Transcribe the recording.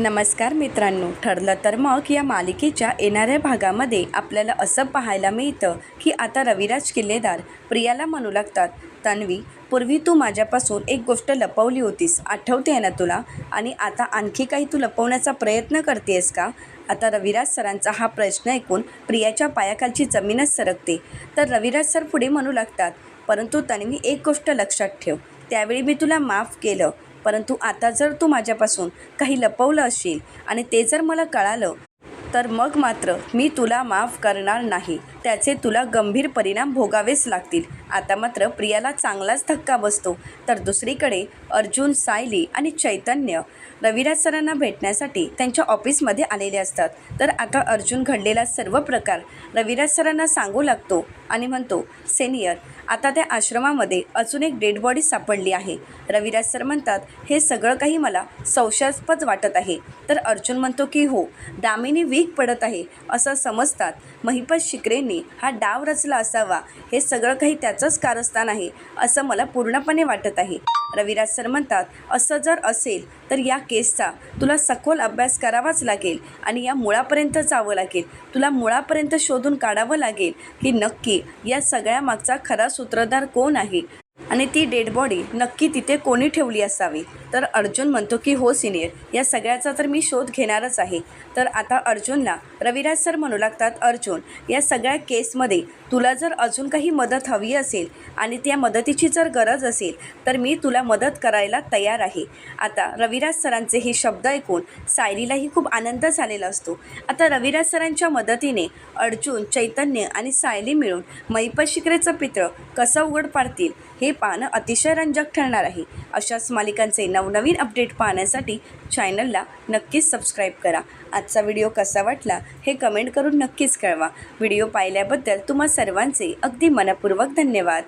नमस्कार मित्रांनो ठरलं तर मग या मालिकेच्या येणाऱ्या भागामध्ये आपल्याला असं पाहायला मिळतं की आता रविराज किल्लेदार प्रियाला म्हणू लागतात तन्वी पूर्वी तू माझ्यापासून एक गोष्ट लपवली होतीस आठवते आहे ना तुला? आणि आता आणखी काही तू लपवण्याचा प्रयत्न करतेस का? आता रविराज सरांचा हा प्रश्न ऐकून प्रियाच्या पायाखालची जमीनच सरकते. तर रविराज सर पुढे म्हणू लागतात परंतु तन्वी एक गोष्ट लक्षात ठेव. त्यावेळी मी तुला माफ केलं. परंतु आता जर तू माझ्यापासून काही लपवलं असेल आणि ते जर मला कळालं तर मग मात्र मी तुला माफ करणार नाही. त्याचे तुला गंभीर परिणाम भोगावेच लागतील. आता मात्र प्रियाला चांगलाच धक्का बसतो. तर दुसरीकडे अर्जुन सायली आणि चैतन्य रविराज सरांना भेटण्यासाठी त्यांच्या ऑफिसमध्ये आलेले असतात. तर आता अर्जुन घडलेला सर्व प्रकार रविराज सरांना सांगू लागतो आणि म्हणतो सेनियर आता त्या आश्रमामध्ये अजून एक डेड बॉडी सापडली आहे. रविराज सर म्हणतात हे सगळं काही मला संशयास्पद वाटत आहे. तर अर्जुन म्हणतो की हो दामिनी वीक पडत आहे असं समजतात. महिपत शिकरेंनी हा डाव रचला असावा हे सगळं काही त्याचंच कारस्थान आहे असं मला पूर्णपणे वाटत आहे. रविराज सर म्हणतात असं जर असेल तर या केसचा तुला सखोल अभ्यास करावाच लागेल आणि या मुळापर्यंत जावं लागेल. तुला मुळापर्यंत शोधून काढावं लागेल. की नक्की या सगळ्या मागचा खरा सूत्रधार कोण आहे? आणि ती डेड बॉडी नक्की तिथे कोणी ठेवली असावी? तर अर्जुन म्हणतो की हो सिनियर या सगळ्याचा तर मी शोध घेणारच आहे. तर आता अर्जुनला रविराज सर म्हणू लागतात अर्जुन या सगळ्या केसमध्ये तुला जर अजून काही मदत हवी असेल आणि त्या मदतीची जर गरज असेल तर मी तुला मदत करायला तयार आहे. आता रविराज सरांचे हे शब्द ऐकून सायलीलाही खूप आनंद झालेला असतो. आता रविराज सरांच्या मदतीने अर्जुन चैतन्य आणि सायली मिळून मैपशिकरेचं पित्र कसं उघड पाडतील हे पाहणं अतिशय रंजक ठरणार आहे. अशाच मालिकांचे नवनवीन अपडेट पाहण्यासाठी चॅनलला नक्कीच सबस्क्राईब करा. आजचा व्हिडिओ कसा वाटला हे कमेंट करून नक्कीच कळवा. व्हिडिओ पाहिल्याबद्दल तुम्हा सर्वांचे अगदी मनपूर्वक धन्यवाद.